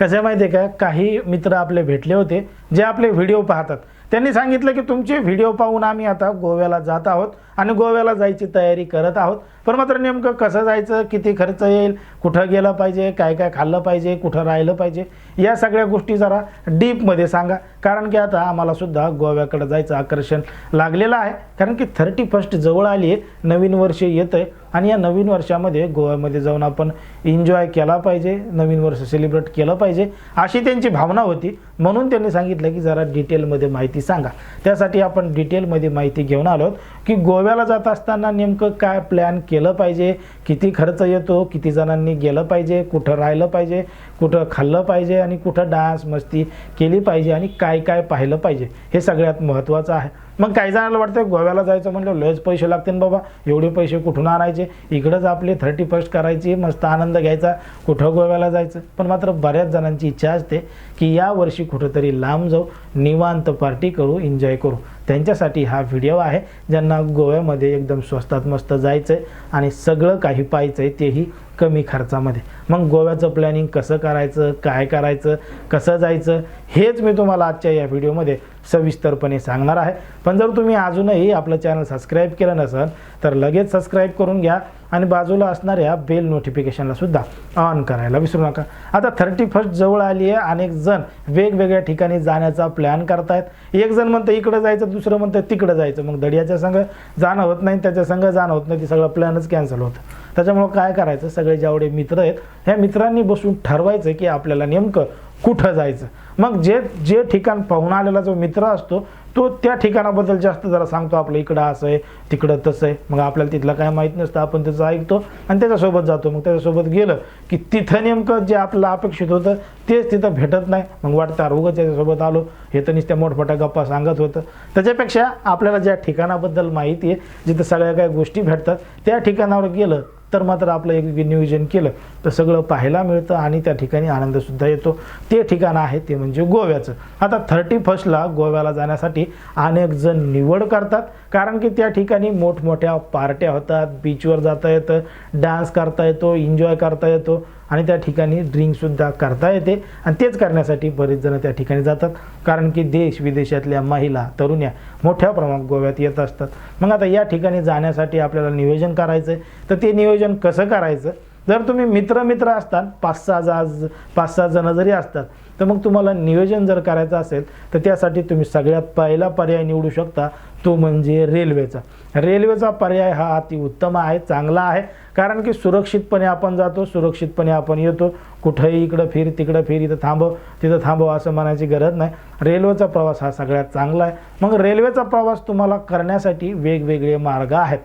कसं आहे माहिती आहे का? काही मित्र आपले भेटले होते जे आपले व्हिडिओ पाहतात. त्यांनी सांगितलं की तुमचे व्हिडिओ पाहून आम्ही आता गोव्याला जात आहोत. आणि गोव्याला जायची तयारी करत आहोत. पण मात्र नेमकं कसं जायचं किती खर्च येईल कुठं गेलं पाहिजे काय काय खाल्लं पाहिजे कुठं राहिलं पाहिजे या सगळ्या गोष्टी जरा डीपमध्ये सांगा. कारण की आता आम्हाला सुद्धा गोव्याकडे जायचं आकर्षण लागलेलं आहे. कारण की थर्टी फर्स्ट जवळ आली आहे नवीन वर्ष येतं आहे आणि या नवीन वर्षामध्ये गोव्यामध्ये जाऊन आपण एन्जॉय केला पाहिजे नवीन वर्ष सेलिब्रेट केलं पाहिजे अशी त्यांची भावना होती. म्हणून त्यांनी सांगितलं की जरा डिटेलमध्ये माहिती सांगा. त्यासाठी आपण डिटेलमध्ये माहिती घेऊन आलो आहोत. की गोव्याला जात असताना नेमकं काय प्लॅन केलं पाहिजे? किती खर्च येतो? किती जणांनी गेलं पाहिजे? कुठं राहिलं पाहिजे? कुठं खाल्लं पाहिजे? आणि कुठं डान्स मस्ती केली पाहिजे? आणि काय काय पाहिलं पाहिजे? हे सगळ्यात महत्त्वाचं आहे. मग काही जणांना वाटतं गोव्याला जायचं म्हणलं लयच पैसे लागतील बाबा. एवढे पैसे कुठून आणायचे? इकडंच आपले थर्टी फर्स्ट करायची मस्त आनंद घ्यायचा. कुठं गोव्याला जायचं? पण मात्र बऱ्याच जणांची इच्छा असते की या वर्षी कुठंतरी लांब जाऊ निवांत पार्टी करू एन्जॉय करू. त्यांच्यासाठी हा व्हिडिओ आहे ज्यांना गोव्यामध्ये एकदम स्वस्तात मस्त जायचं आहे आणि सगळं काही पाहायचं आहे तेही कमी खर्चामध्ये. मग गोव्याचं प्लॅनिंग कसं करायचं काय करायचं कसं जायचं हेच मी तुम्हाला आजच्या या व्हिडिओमध्ये सविस्तरपणे सांगणार आहे. पण जर तुम्ही अजूनही आपलं चॅनल सबस्क्राईब केलं नसेल तर लगेच सबस्क्राईब करून घ्या आणि बाजूला असणाऱ्या बेल नोटिफिकेशनला सुद्धा ऑन करायला विसरू नका. आता थर्टी फर्स्ट जवळ आली आहे. अनेक जण वेगवेगळ्या ठिकाणी जाण्याचा प्लॅन करतायत. एक जण म्हणतं इकडं जायचं दुसरं म्हणतं तिकडं जायचं. मग दडियाच्या संघ जाणं होत नाही त्याच्या संघ जाणं होत नाही. ते सगळं प्लॅनच कॅन्सल होतं. त्याच्यामुळं काय करायचं? सगळे जेवढे मित्र आहेत ह्या मित्रांनी बसून ठरवायचं की आपल्याला नेमकं कुठं जायचं? मग जे जे ठिकाण पाहून आलेला जो मित्र असतो तो त्या ठिकाणाबद्दल जास्त जरा सांगतो आपलं इकडं असं आहे तिकडं तसं आहे. मग आपल्याला तिथलं काय माहीत नसतं आपण त्याचं ऐकतो आणि त्याच्यासोबत जातो. मग त्याच्यासोबत गेलं की तिथं नेमकं जे आपलं अपेक्षित होतं तेच तिथं भेटत नाही. मग वाटतं अरे याच्यासोबत त्याच्यासोबत आलो. हे तर नुसत्या मोठमोठ्या गप्पा सांगत होतं. त्याच्यापेक्षा आपल्याला ज्या ठिकाणाबद्दल माहिती आहे जिथं सगळ्या काही गोष्टी भेटतात त्या ठिकाणावर गेलं तर मात्र आपलं एक नियोजन केलं तर सगळं पाहायला मिळतं आणि त्या ठिकाणी आनंदसुद्धा येतो. ते ठिकाण आहे ते म्हणजे गोव्याचं. आता थर्टी फर्स्टला गोव्याला जाण्यासाठी अनेक जण निवड करतात कारण की त्या ठिकाणी मोठमोठ्या पार्ट्या होतात बीचवर जाता येतं डान्स करता येतो एन्जॉय करता येतो आणि त्या ठिकाणी ड्रिंकसुद्धा करता येते. आणि तेच करण्यासाठी बरेच जण त्या ठिकाणी जातात. कारण की देश विदेशातल्या महिला तरुण्या मोठ्या प्रमाणात गोव्यात येत असतात. मग आता या ठिकाणी जाण्यासाठी आपल्याला नियोजन करायचं आहे तर ते नियोजन कसं करायचं? जर तुम्ही मित्र मित्र असतात पाच सहा जा पाच सहा जणं जरी असतात तर मग तुम्हाला नियोजन जर करायचं असेल तर त्यासाठी तुम्ही सगळ्यात पहिला पर्याय निवडू शकता तो म्हणजे रेल्वेचा. रेल्वेचा पर्याय हा अतिउत्तम आहे चांगला आहे कारण की सुरक्षितपणे आपण जातो सुरक्षितपणे आपण येतो. कुठंही इकडं फिर तिकडं फिर इथं थांबव तिथं थांबव असं म्हणायची गरज नाही. रेल्वेचा प्रवास हा सगळ्यात चांगला आहे. मग रेल्वेचा प्रवास तुम्हाला करण्यासाठी वेगवेगळे मार्ग आहेत.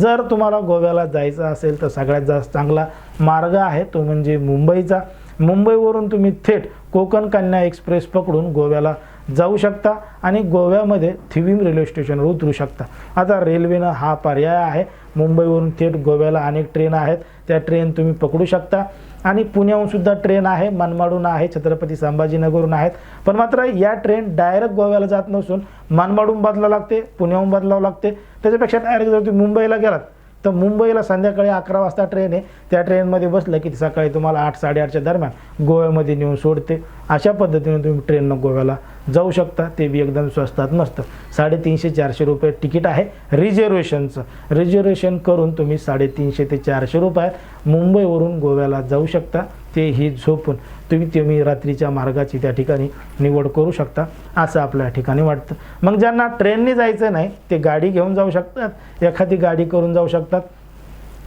जर तुम्हाला गोव्याला जायचं असेल तर सगळ्यात जास्त चांगला मार्ग आहे तो म्हणजे मुंबईचा. मुंबईवरून तुम्ही थेट कोकण कन्या एक्सप्रेस पकडून गोव्याला जाऊ शकता आणि गोव्यामध्ये थिवीम रेल्वे स्टेशनवर उतरू शकता. आता रेल्वेनं हा पर्याय आहे. मुंबईवरून थेट गोव्याला अनेक ट्रेन आहेत. त्या ट्रेन तुम्ही पकडू शकता. आणि पुण्याहून सुद्धा ट्रेन आहे मनमाडून आहे छत्रपती संभाजीनगरहून आहेत. पण मात्र या ट्रेन डायरेक्ट गोव्याला जात नसून मनमाडून बदलावं लागते पुण्याहून बदलावं लागते. त्याच्यापेक्षा डायरेक्ट जर तुम्ही मुंबईला गेलात तर मुंबईला संध्याकाळी अकरा वाजता ट्रेन आहे. त्या ट्रेनमध्ये बसलं की सकाळी तुम्हाला आठ साडेआठच्या दरम्यान गोव्यामध्ये नेऊन सोडते. अशा पद्धतीने तुम्ही ट्रेननं गोव्याला जाऊ शकता. ते बी एकदम स्वस्तात मस्त. साडेतीनशे चारशे रुपये तिकीट आहे रिझर्वेशनचं. रिझर्वेशन करून तुम्ही साडेतीनशे ते चारशे रुपयात मुंबईवरून गोव्याला जाऊ शकता. ते ही झोपून. तुम्ही तुम्ही रात्रीच्या मार्गाची त्या ठिकाणी निवड करू शकता. असं आपल्या ठिकाणी वाटतं. मग ज्यांना ट्रेनने जायचं नाही ते गाडी घेऊन जाऊ शकतात. एखादी गाडी करून जाऊ शकतात.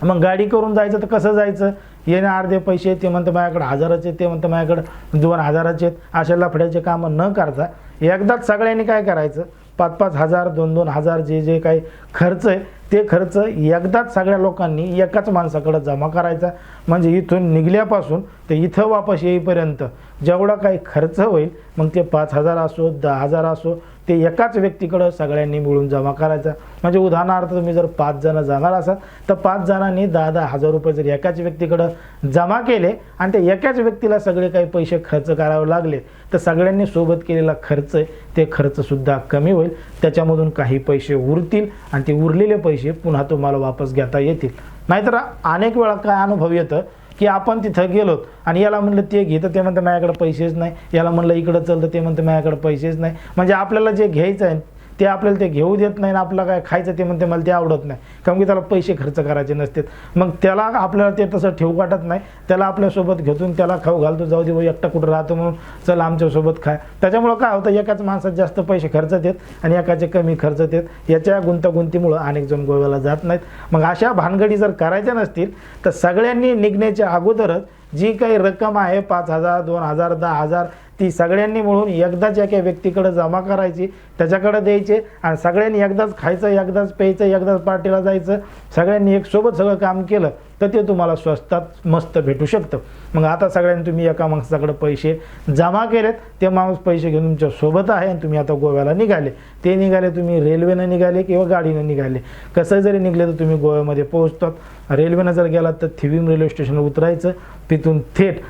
मग गाडी करून जायचं तर कसं जायचं? येणे अर्धे पैसे ते म्हणतं माझ्याकडे हजाराचे ते म्हणतं माझ्याकडे दोन हजाराचे आहेत. अशा लफड्याचे कामं न करता एकदाच सगळ्यांनी काय करायचं? पाच पाच हजार दोन दोन हजार जे जे काही खर्च आहे ते खर्च एकदाच सगळ्या लोकांनी एकाच माणसाकडं जमा करायचा. म्हणजे इथून निघल्यापासून ते इथं वापस येईपर्यंत जेवढा काही खर्च होईल मग ते पाच हजार असो दहा हजार असो ते एकाच व्यक्तीकडं सगळ्यांनी मिळून जमा करायचा. म्हणजे उदाहरणार्थ तुम्ही जर पाच जणं जाणार असाल तर पाच जणांनी दहा दहा हजार रुपये जर एकाच व्यक्तीकडं जमा केले आणि ते एकाच व्यक्तीला सगळे काही पैसे खर्च करावे लागले तर सगळ्यांनी सोबत केलेला खर्च आहे ते खर्चसुद्धा कमी होईल. त्याच्यामधून काही पैसे उरतील आणि ते उरलेले पैसे पुन्हा तुम्हाला वापस घेता येतील. नाहीतर अनेक वेळा काय अनुभव येतं की आपण तिथं गेलो आणि याला म्हणलं ते घे. तर ते म्हणतं माझ्याकडे पैसेच नाही. याला म्हणलं इकडं चल. तर ते म्हणतं माझ्याकडे पैसेच नाही. म्हणजे आपल्याला जे घ्यायचं आहे ते आपल्याला ते घेऊ देत नाही आणि आपलं काय खायचं ते म्हणते मला ते आवडत नाही. कारण की त्याला पैसे खर्च करायचे नसतात. मग त्याला आपल्याला ते तसं ठेवू वाटत नाही. त्याला आपल्यासोबत घेतून त्याला खाऊ घालतो. जाऊ दे एकटा कुठं राहतो म्हणून चल आमच्यासोबत खाय त्याच्यामुळं काय होतं एकाच माणसात जास्त पैसे खर्च देत आणि एकाचे कमी खर्च देत याच्या गुंतागुंतीमुळं अनेक जण गोव्याला जात नाहीत. मग अशा भानगडी जर करायच्या नसतील तर सगळ्यांनी निघण्याच्या अगोदरच जी काही रक्कम आहे पाच हजार दोन हजार दहा हजार ती सगळ्यांनी मिळून एकदाच एका व्यक्तीकडे जमा करायची त्याच्याकडे द्यायचे आणि सगळ्यांनी एकदाच खायचं एकदाच प्यायचं एकदाच पार्टीला जायचं सगळ्यांनी एक सोबत सगळं काम केलं तर ते तुम्हाला स्वस्तात मस्त भेटू शकतं. मग आता सगळ्यांनी तुम्ही एका माणसाकडे पैसे जमा केलेत ते माणूस पैसे घेऊन तुमच्यासोबत आहे आणि तुम्ही आता गोव्याला निघाले. ते निघाले तुम्ही रेल्वेनं निघाले किंवा गाडीनं निघाले. कसं जरी निघले तर तुम्ही गोव्यामध्ये पोहोचतात. रेल्वेनं जर गेलात तर थिवीम रेल्वे स्टेशनवर उतरायचं तिथून थेट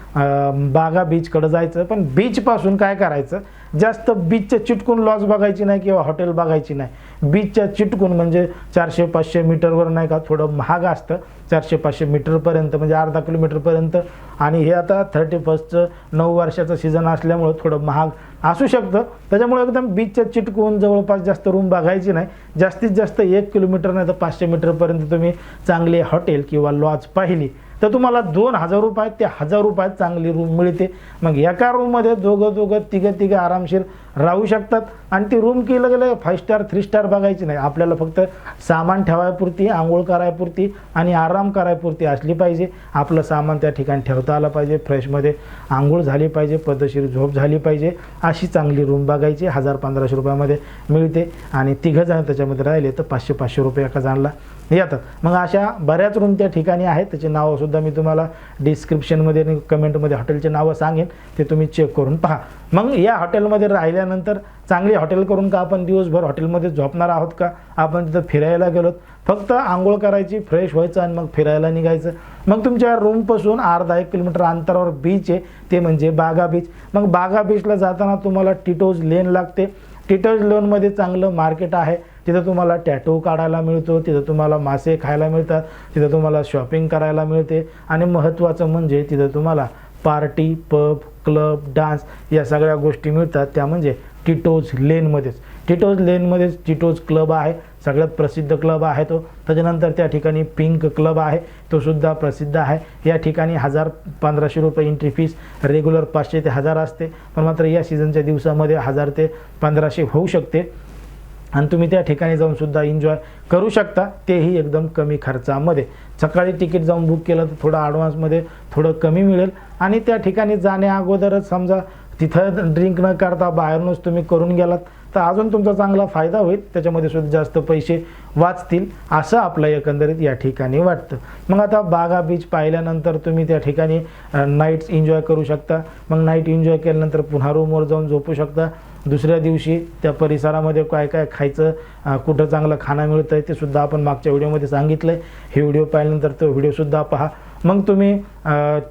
बागा बीचकडं जायचं. पण बीचपासून काय करायचं? जास्त बीचच्या चिटकून लॉज बघायची नाही किंवा हॉटेल बघायची नाही. बीचच्या चिटकून म्हणजे चारशे पाचशे मीटरवर नाही का थोडं महाग असतं. चारशे पाचशे मीटरपर्यंत म्हणजे अर्धा किलोमीटरपर्यंत. आणि हे आता थर्टी फर्स्टचं नऊ वर्षाचं सीझन असल्यामुळं थोडं महाग असू शकतं. त्याच्यामुळे एकदम बीचच्या चिटकून जवळपास जास्त रूम बघायची नाही. जास्तीत जास्त एक किलोमीटर नाही तर पाचशे मीटरपर्यंत तुम्ही चांगले हॉटेल किंवा लॉज पाहिली. तर तुम्हाला दोन हजार रुपयात ते हजार रुपयात चांगली रूम मिळते. मग एका रूममध्ये दोघं दोघं तिघं तिघं आरामशीर राहू शकतात. आणि ती रूम केलं गेलं फाय स्टार थ्री स्टार बघायची नाही. आपल्याला फक्त सामान ठेवायपुरती आंघोळ करायपुरती आणि आराम करायपुरती असली पाहिजे. आपलं सामान त्या ठिकाणी ठेवता आलं पाहिजे. फ्रेशमध्ये आंघोळ झाली पाहिजे पद्धतशीर झोप झाली पाहिजे. अशी चांगली रूम बघायची. हजार पंधराशे रुपयामध्ये मिळते. आणि तिघं जण त्याच्यामध्ये राहिले तर पाचशे पाचशे रुपये एका जणाला येतात मग अशा बऱ्याच रूम त्या ठिकाणी आहेत. त्याची नावंसुद्धा मी तुम्हाला डिस्क्रिप्शनमध्ये आणि कमेंटमध्ये हॉटेलचे नावं सांगेन. ते तुम्ही चेक करून पहा. मग या हॉटेलमध्ये राहिल्यानंतर चांगली हॉटेल करून का आपण दिवसभर हॉटेलमध्ये झोपणार आहोत का? आपण तिथं फिरायला गेलोत फक्त आंघोळ करायची फ्रेश व्हायचं आणि मग फिरायला निघायचं. मग तुमच्या रूमपासून अर्धा एक किलोमीटर अंतरावर बीच आहे. ते म्हणजे बागा बीच मग बागा बीचला जाताना तुम्हाला टिटोज लेन लागते. टिटोज लेनमध्ये चांगलं मार्केट आहे. तिथं तुम्हाला टॅटू काढायला मिळतो तिथं तुम्हाला मासे खायला मिळतात तिथं तुम्हाला शॉपिंग करायला मिळते. आणि महत्त्वाचं म्हणजे तिथं तुम्हाला पार्टी पब क्लब डान्स या सगळ्या गोष्टी मिळतात. त्या म्हणजे टिटोज लेनमध्येच टिटोज लेनमध्येच टिटोज क्लब आहे. सगळ्यात प्रसिद्ध क्लब आहे तो. त्याच्यानंतर त्या ठिकाणी पिंक क्लब आहे. तो सुद्धा प्रसिद्ध आहे. या ठिकाणी हजार पंधराशे रुपये एंट्री फीस रेग्युलर पाचशे ते हजार असते. पण मात्र या सीझनच्या दिवसामध्ये हजार ते पंधराशे होऊ शकते. आणि तुम्ही त्या ठिकाणी जाऊन सुद्धा एन्जॉय करू शकता. तेही एकदम कमी खर्चामध्ये. सकाळी तिकीट जाऊन बुक केलं तर थोडं ॲडव्हान्समध्ये थोडं कमी मिळेल. आणि त्या ठिकाणी जाण्या अगोदरच समजा तिथं ड्रिंक न करता बाहेरूनच तुम्ही करून गेलात तर अजून तुमचा चांगला फायदा होईल. त्याच्यामध्ये सुद्धा जास्त पैसे वाचतील असं आपलं एकंदरीत या ठिकाणी वाटतं. मग आता बागा बीच पाहिल्यानंतर तुम्ही त्या ठिकाणी नाईट्स एन्जॉय करू शकता. मग नाईट एन्जॉय केल्यानंतर पुन्हा रूमवर जाऊन झोपू शकता. दुसऱ्या दिवशी त्या परिसरामध्ये काय काय खायचं कुठं चांगलं खाणं मिळतं आहे ते सुद्धा आपण मागच्या व्हिडिओमध्ये सांगितलं आहे हे व्हिडिओ पाहिल्यानंतर तो व्हिडिओसुद्धा पहा. मग तुम्ही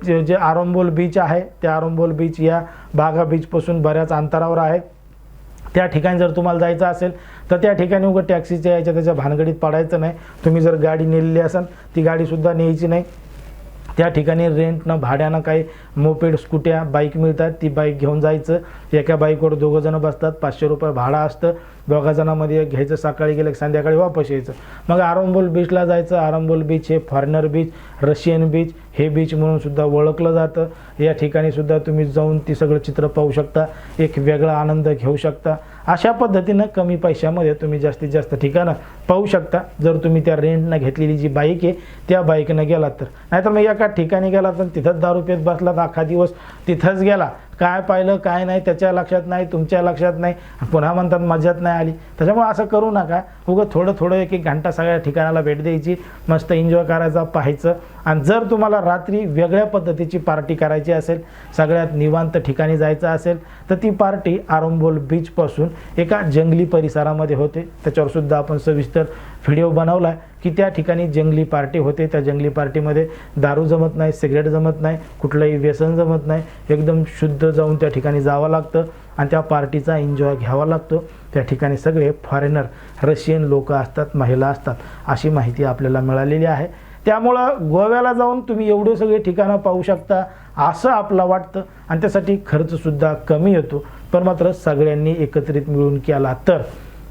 जे जे आरंबोल बीच आहे त्या आरंबोल बीच या बागा बीचपासून बऱ्याच अंतरावर आहे. त्या ठिकाणी जर तुम्हाला जायचं असेल तर त्या ठिकाणी उगं टॅक्सीच्या यायच्या त्याच्या भानगडीत पडायचं नाही. तुम्ही जर गाडी नेलेली असाल ती गाडीसुद्धा न्यायची नाही. त्या ठिकाणी रेंटनं भाड्यानं काही मोपेड स्कूट्या बाईक मिळतात. ती बाईक घेऊन जायचं. एका बाईकवर दोघं जणं बसतात. पाचशे रुपये भाडं असतं. दोघा जणांमध्ये घ्यायचं सकाळी गेलं संध्याकाळी वापस यायचं. मग आरंबोल बीचला जायचं. आरंबोल बीच हे फॉरेनर बीच रशियन बीच हे बीच म्हणून सुद्धा ओळखलं जातं. या ठिकाणी सुद्धा तुम्ही जाऊन ती सगळं चित्र पाहू शकता. एक वेगळा आनंद घेऊ शकता. अशा पद्धतीनं कमी पैशामध्ये तुम्ही जास्तीत जास्त ठिकाणं पाहू शकता. जर तुम्ही त्या रेंटनं घेतलेली जी बाईक आहे त्या बाईकनं गेलात तर. नाहीतर मग एका ठिकाणी गेला तर तिथंच दारू पेत बसला तर अख्खा दिवस तिथंच गेला. काय पाहिलं काय नाही त्याच्या लक्षात नाही तुमच्या लक्षात नाही पुन्हा म्हणतात मजात नाही आली. त्याच्यामुळे असं करू नका. उगं थोडं थोडं एक एक घंटा सगळ्या ठिकाणाला भेट द्यायची मस्त एन्जॉय करायचा पाहायचं. आणि जर तुम्हाला रात्री वेगळ्या पद्धतीची पार्टी करायची असेल सगळ्यात निवांत ठिकाणी जायचं असेल तर ती पार्टी आरंबोल बीचपासून एका जंगली परिसरामध्ये होते. त्याच्यावर सुद्धा आपण सविस्तर व्हिडिओ बनवला आहे की त्या ठिकाणी जंगली पार्टी होते. त्या जंगली पार्टीमध्ये दारू जमत नाही सिगरेट जमत नाही कुठलंही व्यसन जमत नाही. एकदम शुद्ध जाऊन त्या ठिकाणी जावं लागतं आणि त्या पार्टीचा एन्जॉय घ्यावा लागतो. त्या ठिकाणी सगळे फॉरेनर रशियन लोक असतात महिला असतात अशी माहिती आपल्याला मिळालेली आहे. त्यामुळं गोव्याला जाऊन तुम्ही एवढे सगळे ठिकाणं पाहू शकता असं आपला वाटतं आणि त्यासाठी खर्चसुद्धा कमी येतो. पण मात्र सगळ्यांनी एकत्रित मिळून केला तर.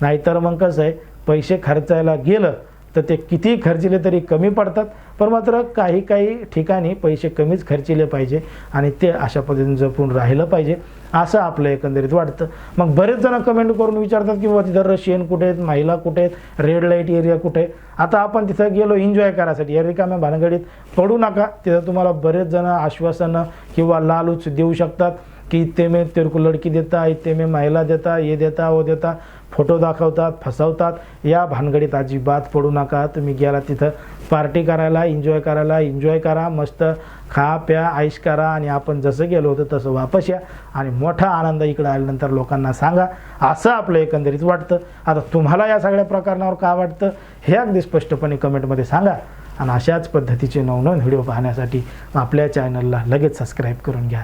नाहीतर मग कसं आहे पैसे खर्चायला गेलं तर ते किती खर्चिले तरी कमी पडतात. पण मात्र काही काही ठिकाणी पैसे कमीच खर्चिले पाहिजे आणि ते अशा पद्धतीने जपून राहिलं पाहिजे असं आपलं एकंदरीत वाटतं. मग बरेच जण कमेंट करून विचारतात की बाबा तिथं रशियन कुठे आहेत? महिला कुठे आहेत? रेड लाइट एरिया कुठे आहे? आता आपण तिथं गेलो एन्जॉय करायसाठी. या रिकाम्या भानगडीत पडू नका. तिथं तुम्हाला बरेच जण आश्वासनं किंवा लालूच देऊ शकतात. की इतने में तेरे को लड़की देता इतने में महिला देता ये देता वो देता फोटो दाखवतात फसवतात. या भानगडीत अजिबात पडू नका. तुम्ही गेला तिथं पार्टी करायला एन्जॉय करायला एन्जॉय करा मस्त खा प्या आईश करा आणि आपण जसं गेलो होतो तसं वापस या. आणि मोठा आनंद इकडं आल्यानंतर लोकांना सांगा. असं आपलं एकंदरीत वाटतं. आता तुम्हाला या सगळ्या प्रकरणावर का वाटतं? हे अगदी स्पष्टपणे कमेंटमध्ये सांगा. आणि अशाच पद्धतीचे नवनवीन व्हिडिओ पाहण्यासाठी आपल्या चॅनलला लगेच सबस्क्राईब करून घ्या.